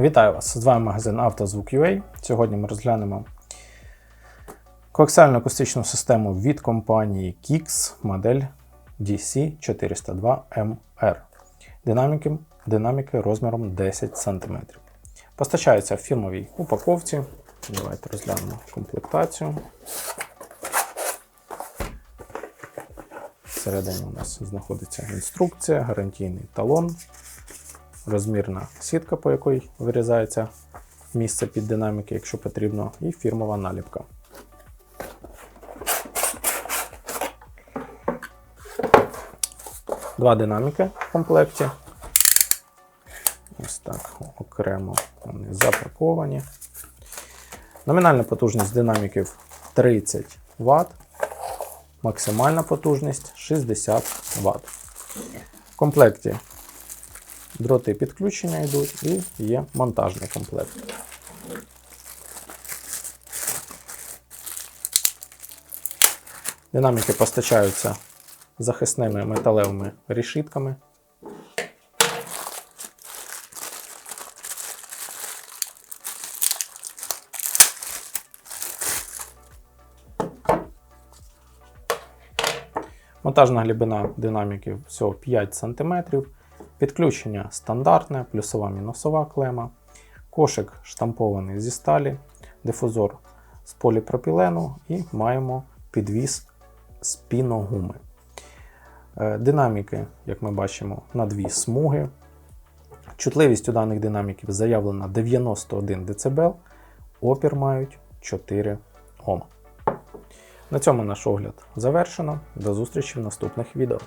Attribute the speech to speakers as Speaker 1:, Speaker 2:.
Speaker 1: Вітаю вас! З вами магазин «Автозвук.UA». Сьогодні ми розглянемо коаксіальну акустичну систему від компанії Kix модель DC402MR. Динаміки, динаміки розміром 10 см. Постачається в фірмовій упаковці. Давайте розглянемо комплектацію. Всередині у нас знаходиться інструкція, гарантійний талон, розмірна сітка, по якій вирізається місце під динаміки, якщо потрібно, і фірмова наліпка. Два динаміки в комплекті. Ось так окремо вони запаковані. Номінальна потужність динаміків 30 Вт, максимальна потужність 60 Вт. В комплекті дроти підключення йдуть і є монтажний комплект. Динаміки постачаються захисними металевими решітками. Монтажна глибина динаміків всього 5 см. Підключення стандартне, плюсова мінусова клема, кошик штампований зі сталі, дифузор з поліпропілену і маємо підвіс з піногуми. Е, Динаміки, як ми бачимо, на дві смуги. Чутливість у даних динаміків заявлена 91 дБ, опір мають 4 Ом. На цьому наш огляд завершено. До зустрічі в наступних відео.